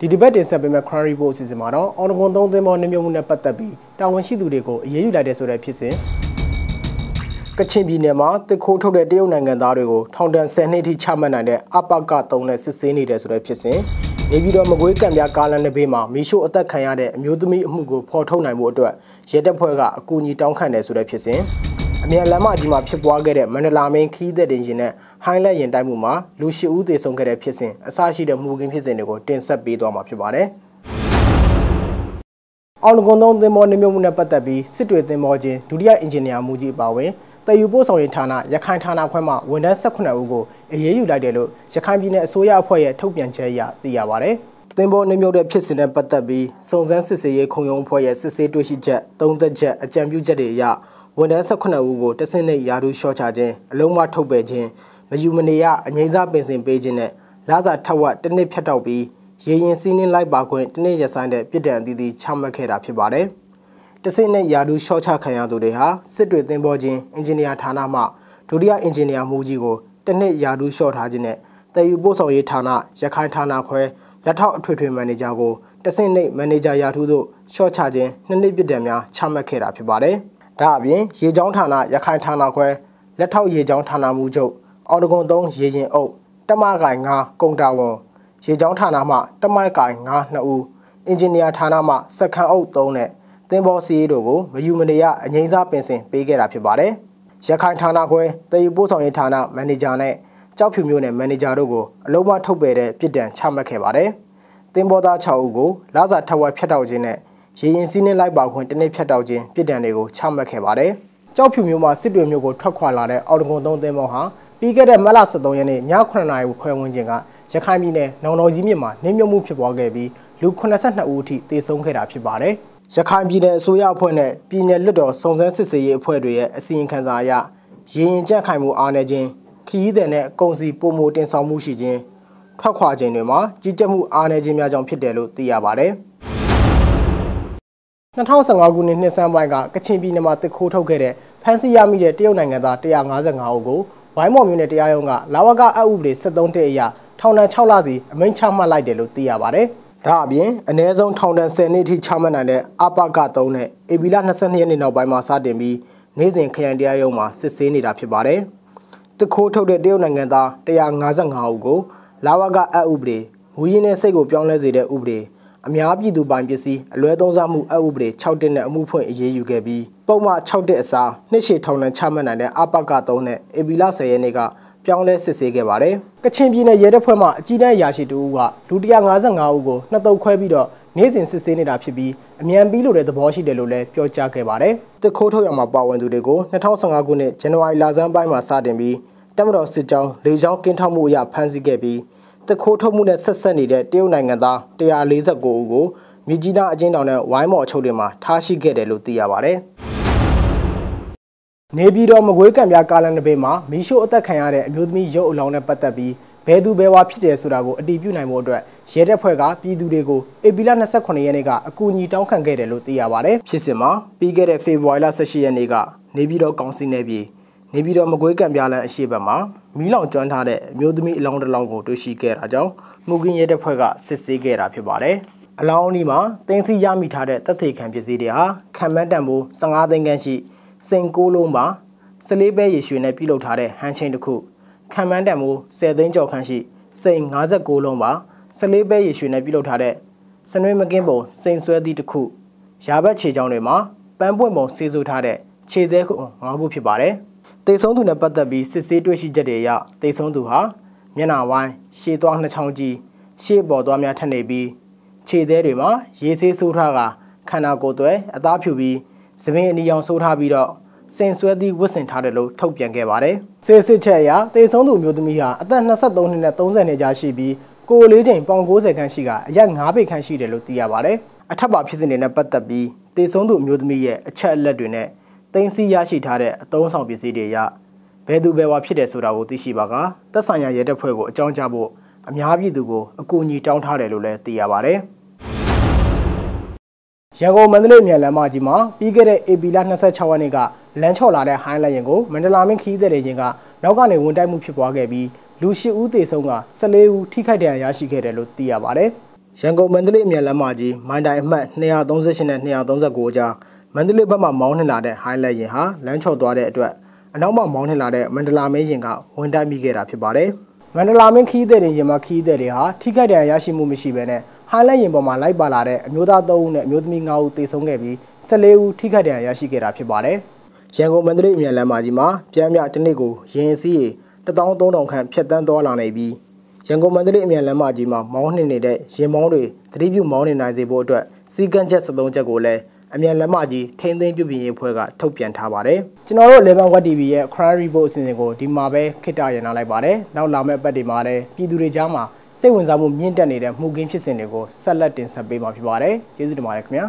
ဒီဒီဘက်တင်ဆက်ပေးမဲ့ Crown Report အစီအစဉ်မှာတော့အော်နဂွန်သုံးသင်းပေါ်နှမြုပ်မှုနဲ့ပတ်သက်ပြီးတာဝန်ရှိသူတွေကိုအရေးယူလိုက်တဲ့ဆိုတဲ့ဖြစ်စဉ်ကချင်ပြည်နယ်မှာတစ်ခိုးထုတ်တဲ့တရုတ်နိုင်ငံသားတွေကိုထောင်ဒဏ်10နှစ်ထိချမှတ်နိုင်တဲ့အပက3နဲ့စစ်ဆေးနေတဲ့ဆိုတဲ့ဖြစ်စဉ်နေပြည်တော်မကွေးကံပြကားလမ်းတစ်ဘေးမှာမီရှို့အသက်ခံရတဲ့အမျိုးသမီးအမှုကိုဖော်ထုတ်နိုင်မှုအတွက်ရဲတပ်ဖွဲ့ကအကူအညီတောင်းခံတယ်ဆိုတဲ့ဖြစ်စဉ် အမြန်လမ်းမကြီးမှာဖြစ်ပွားခဲ့တဲ့မန္တလာမင်းခီးသက်တင်ရှင်နဲ့ဟိုင်းလက်ရင်တိုက်မှုမှာလူရှိဦးသေဆုံးခဲ့တဲ့ဖြစ်စဉ်အစရှိတဲ့မှုခင်းဖြစ်စဉ်တွေကိုတင်ဆက်ပေးသွားမှာဖြစ်ပါတယ်။အောင်လကွန်သုံးသင်္ဘောနေမြုံမှုနဲ့ပတ်သက်ပြီးစစ်တွေသင်္ဘောချင်းဒုတိယအင်ဂျင်နီယာမူကြီးအပါဝင်တည်ယူပို့ဆောင်ရေးဌာနရခိုင်ဌာနခွဲမှဝန်ထမ်း18ဦးကိုအရေးယူလိုက်တယ်လို့ရခိုင်ပြည်နယ်အစိုးရအဖွဲ့ရဲ့ထုတ်ပြန်ချက်အရသိရပါတယ်။သင်္ဘောနှမြုပ်တဲ့ဖြစ်စဉ်နဲ့ပတ်သက်ပြီးစုံစမ်းစစ်ဆေးရေးခုံရုံးအဖွဲ့ရဲ့စစ်ဆေးတွေ့ရှိချက်သုံးသက်ချက်အကြံပြုချက်တွေအရ ဝန်ထမ်း18ဦးကိုတဆင့်နဲ့ယာဒူရှော့ချခြင်းအလုံးမထုတ်ပယ်ခြင်းမယူမနေရအငိမ့်စားပင်စင်ပေးခြင်းနဲ့လာစာထက်ဝက်တစ်နှစ်ဖြတ်တောက်ပြီးရေရင်စီးနှင်းလိုက်ပါခွင့်တစ်နှစ်ရဆိုင်တဲ့ပြည်တံအသီးသီးချမှတ်ခဲ့တာဖြစ်ပါတယ်။တဆင့်နဲ့ယာဒူရှော့ချခံရသူတွေဟာစစ်တွေသင်္ဘောချင်းအင်ဂျင်နီယာဌာနမှဒုတိယအင်ဂျင်နီယာမှူးကြီးကိုတစ်နှစ်ယာဒူရှော့ထားခြင်းနဲ့တည်ယူပို့ဆောင်ရေးဌာနရခိုင်ဌာနခွဲလက်ထောက်အထွေထွေမန်နေဂျာကိုတဆင့်နဲ့မန်နေဂျာယာထူးတို့ရှော့ချခြင်းနှစ်နှစ်ပြည်တံများချမှတ်ခဲ့တာဖြစ်ပါတယ်။ ဒါအပြင်ရေချောင်းဌာနရခိုင်ဌာနခွဲလက်ထောက်ရေချောင်းဌာနမှူးချုပ်အော်ဒဂွန်3ရေရင်အုပ်တမကိုင်9ကုံတာဝန်ရေချောင်းဌာနမှတမိုက်ကိုင်9နှစ်ဦးအင်ဂျင်နီယာဌာနမှစက်ခန်းအုပ်3နဲ့သင်္ဘောစီးတို့ကိုမယူမနေရအငိမ့်စားပင်စင်ပေးခဲ့တာဖြစ်ပါတယ်ရခိုင်ဌာနခွဲတည်ယူပို့ဆောင်ရေးဌာနမန်နေဂျာနဲ့ကြောက်ဖြူမျိုးနဲ့မန်နေဂျာတို့ကိုအလုံးမထုတ်ပယ်တဲ့ပြည်တံချမှတ်ခဲ့ပါတယ်သင်္ဘောသား6ဦးကိုလာစာထက်ဝက်ဖျက်တောက်ခြင်းနဲ့ ရေရင်စီးနှင်းလိုက်ပါခွင့်တနည်းဖြတ်တောက်ခြင်းပြည်တံတွေကိုချမှတ်ခဲ့ပါတယ်။ကြောက်ဖြူမျိုးမှာစစ်တွေမျိုးကိုထွက်ခွာလာတဲ့အော်ဒဂွန်သုံးသင်းမောဟာပြီးခဲ့တဲ့မတ်လ23ရက်နေ့ည9:00နာရီခွဲဝန်းကျင်ကရခိုင်ပြည်နယ်နောင်တော်ကြီးမြစ်မှာနှင်းမြုပ်မှုဖြစ်ပွားခဲ့ပြီးလူ82ဦးအထိသေဆုံးခဲ့တာဖြစ်ပါတယ်။ရခိုင်ပြည်နယ်အစိုးရအဖွဲ့နဲ့ပြည်내လွတ်တော်စုံစမ်းစစ်ဆေးရေးအဖွဲ့တွေရဲ့အစီရင်ခံစာအရရေရင်ကြက်ခိုင်မှုအားနည်းခြင်းခီးသည်နဲ့ကုန်စည်ပုံမတင်ဆောင်မှုရှိခြင်းထွက်ခွာခြင်းတွေမှာကြီးကြပ်မှုအားနည်းခြင်းများကြောင့်ဖြစ်တယ်လို့သိရပါတယ်။ 2015ခုနှစ်နှစ်ဆန်းပိုင်းကကချင်ပြည်နယ်မှာတစ်ခိုးထုတ်ခဲ့တဲ့ဖမ်းဆီးရမိတဲ့တရုတ်နိုင်ငံသား155ဦးကိုဝိုင်းမော်မြို့နယ်တရားရုံးကလာဝကအဥပဒေ73တက်အရထောင်ဒဏ်6လစီအမိန့်ချမှတ်လိုက်တယ်လို့သိရပါတယ်။ဒါအပြင်အ ਨੇ ဆုံးထောင်ဒဏ်10နှစ်ထိချမှတ်နိုင်တဲ့အပက3နဲ့ဧပြီလ22ရက်နေ့နောက်ပိုင်းမှာစတင်ပြီးနေ့စဉ်ခရိုင်တရားရုံးမှာစစ်ဆေးနေတာဖြစ်ပါတယ်။တစ်ခိုးထုတ်တဲ့တရုတ်နိုင်ငံသား155ဦးကိုလာဝကအဥပဒေငွေရင်းနဲ့စိတ်ကိုပြောင်းလဲစေတဲ့ဥပဒေ အများပြည်သူပိုင်ပစ္စည်းအလွဲသုံးစားမှုအဥပဒေ6တက်နဲ့အမှုဖွင့်အရေးယူခဲ့ပြီးပုံမှန်6တက်အစားနှစ်ရှည်ထောင်ဒဏ်ချမှတ်နိုင်တဲ့အပက3နဲ့အေဘီလာ10ရက်နေ့ကပြောင်းလဲစစ်ဆေးခဲ့ပါတယ်။ကချင်ပြည်နယ်ရဲတပ်ဖွဲ့မှအကြီးတန်းရာရှိတူဦးကလူ155ဦးကိုနှစ်တုပ်ခွဲပြီးတော့နေ့စဉ်စစ်ဆေးနေတာဖြစ်ပြီးအမြန်ပြီးလို့တဲ့သဘောရှိတယ်လို့လည်းပြောကြားခဲ့ပါတယ်။တစ်ခိုးထုတ်ရမှာပါဝင်သူတွေကို2015ခုနှစ်ဇန်နဝါရီလဆန်းပိုင်းမှာစတင်ပြီးတက်မတော်စစ်ကြောင်းလေကြောင်းကင်းထောက်မှုအရဖမ်းဆီးခဲ့ပြီး တခိုးထုတ်မှုနဲ့ဆက်ဆက်နေတဲ့တရုတ်နိုင်ငံသား149ဦးကိုမြကြီးနားအကျဉ်းထောင်နဲ့ဝိုင်းမော်အချုပ်တွေမှာထားရှိခဲ့တယ်လို့သိရပါဗျ။နေပြည်တော်မကွေးကံပြကားလန်တစ်ဘေးမှာမီရှို့အသက်ခံရတဲ့အမျိုးသမီးရုပ်အလောင်းနဲ့ပတ်သက်ပြီးဘယ်သူဘယ်ဝါဖြစ်တယ်ဆိုတာကိုအတည်ပြုနိုင်ဖို့အတွက်ရဲတပ်ဖွဲ့ကပြည်သူတွေကိုဧပြီလ28ရက်နေ့ကအကူအညီတောင်းခံခဲ့တယ်လို့သိရပါတယ်။ဖြစ်စဉ်မှာပြီးခဲ့တဲ့ဖေဖော်ဝါရီလ18ရက်နေ့ကနေပြည်တော်ကောင်စီနယ်ပြည် နေပြည်တော်မကွေးကံပြလန်အရှိဘက်မှာမီးလောင်ကျွမ်းထားတဲ့အမျိုးသမီးအလောင်းတစ်လောင်းကိုတွေ့ရှိခဲ့တာကြောင့်မှုကင်းရဲတပ်ဖွဲ့ကစစ်ဆေးခဲ့တာဖြစ်ပါတယ်။အလောင်းအနီးမှာတင်းစီရမိထားတဲ့တပ်သေးခံပစ္စည်းတွေဟာခံမန်းတန်ဖိုး15သိန်းခန့်ရှိစိန်ကိုလုံးပါစလေးပဲရေရွှေနဲ့ပြုလုပ်ထားတဲ့ဟန်ချင်းတစ်ခုခံမန်းတန်ဖိုး10သိန်းကျော်ခန့်ရှိစိန်56လုံးပါစလေးပဲရေရွှေနဲ့ပြုလုပ်ထားတဲ့စနွေးမကင်းပုံစိန်ဆွဲသည့်တစ်ခုရာဘတ်ခြေချောင်းတွေမှာပန်းပွင့်ပုံဆေးဆိုးထားတဲ့ခြေသေးခု၅ခုဖြစ်ပါတယ်။ တေဆုံးသူနဲ့ပတ်သက်ပြီးစစ်ဆေးတွေ့ရှိချက်တွေအရတေဆုံးသူဟာမျက်နှာဝိုင်းရှေ့သွားနှချောင်းကြီးရှေ့ပေါ်သွားများထက်နေပြီးခြေသေးတွေမှာရေဆေးဆိုးထားကခန္ဓာကိုယ်သွဲအသားဖြူပြီးသပင်အနီရောင်ဆိုးထားပြီးတော့စင်ဆွဲသည့်ဝတ်ဆင်ထားတယ်လို့ထုတ်ပြန်ခဲ့ပါတယ်။စစ်စစ်ချက်အရတေဆုံးသူမျိုးသမီးဟာအသက်23နှစ်နဲ့30နှစ်ကြားရှိပြီးကိုယ်လေးချိန်ပေါင်90ခန်းရှိကအရက်9ပေခန်းရှိတယ်လို့သိရပါတယ်။အထက်ပါဖြစ်စဉ်တွေနဲ့ပတ်သက်ပြီးတေဆုံးသူမျိုးသမီးရဲ့အချက်အလက်တွေနဲ့ တင်စီရရှိထားတဲ့အသုံးဆောင်ပစ္စည်းတွေရဘယ်သူဘယ်ဝါဖြစ်တယ်ဆိုတာကိုသိရှိပါကသက်ဆိုင်ရာရဲတပ်ဖွဲ့ကိုအကြောင်းကြားဖို့အများပြည်သူကိုအကူအညီတောင်းထားတယ်လို့လည်းသိရပါဗျ။ရန်ကုန်မန္တလေးမြန်လမ်းမကြီးမှာပြီးခဲ့တဲ့ AP လ26ရက်နေ့ကလမ်းချော်လာတဲ့ဟိုင်းလိုင်းရင်ကိုမန္တလာမင်းခီးတဲ့ရင်ကနောက်ကနေဝန်တိုက်မှုဖြစ်ပွားခဲ့ပြီးလူ၈ဦးသေဆုံးက14ဦးထိခိုက်ဒဏ်ရာရရှိခဲ့တယ်လို့သိရပါဗျ။ရန်ကုန်မန္တလေးအမြန်လမ်းမကြီးမိုင်းတိုင်အမှတ်238နဲ့239ကြား မန္တလေးဘက်မှမောင်းနှင်လာတဲ့ဟိုင်းလက်ရင်ဟာလမ်းချော်သွားတဲ့အတွက်အနောက်မှမောင်းနှင်လာတဲ့မန္တလာမင်းရင်ကဝင်တိုက်မိခဲ့တာဖြစ်ပါတယ်။မန္တလာမင်းခီးတဲ့တွေရင်မှာခီးတဲ့တွေဟာထိခိုက်ဒဏ်ရာရရှိမှုမရှိဘဲနဲ့ဟိုင်းလက်ရင်ပေါ်မှာလိုက်ပါလာတဲ့အမျိုးသား3ဦးနဲ့အမျိုးသမီး9ဦးသေဆုံးခဲ့ပြီး14ဦးထိခိုက်ဒဏ်ရာရရှိခဲ့တာဖြစ်ပါတယ်။ရန်ကုန်မန္တလေးအမြန်လမ်းမကြီးမှာပြန်မြတစ်နေ့ကိုရင်စီး13000ခန့်ဖြတ်တန်းသွားလာနေပြီးရန်ကုန်မန္တလေးအမြန်လမ်းမကြီးမှာမောင်းနှင်နေတဲ့ရင်မောင်းတွေသတိပြုမောင်းနေနိုင်စေဖို့အတွက်စီကန်းချက်73ချက်ကိုလည်း အမြန်လမ်းမကြီးထိန်းသိမ်းပြုပြင်ရေးအဖွဲ့ကထုတ်ပြန်ထားပါတယ်ကျွန်တော်တို့11 Watt TV ရဲ့ Crime Report အစီအစဉ်ကိုဒီမှာပဲခေတ္တရန်နာလိုက်ပါတယ်နောက်လာမယ့်ပတ်တွေမှာလည်းပြည်သူတွေကြားမှာစိတ်ဝင်စားမှုမြင့်တက်နေတဲ့မှုကင်းဖြစ်စဉ်တွေကိုဆက်လက်တင်ဆက်ပေးမှာဖြစ်ပါတယ်ကျေးဇူးတင်ပါတယ်ခင်ဗျာ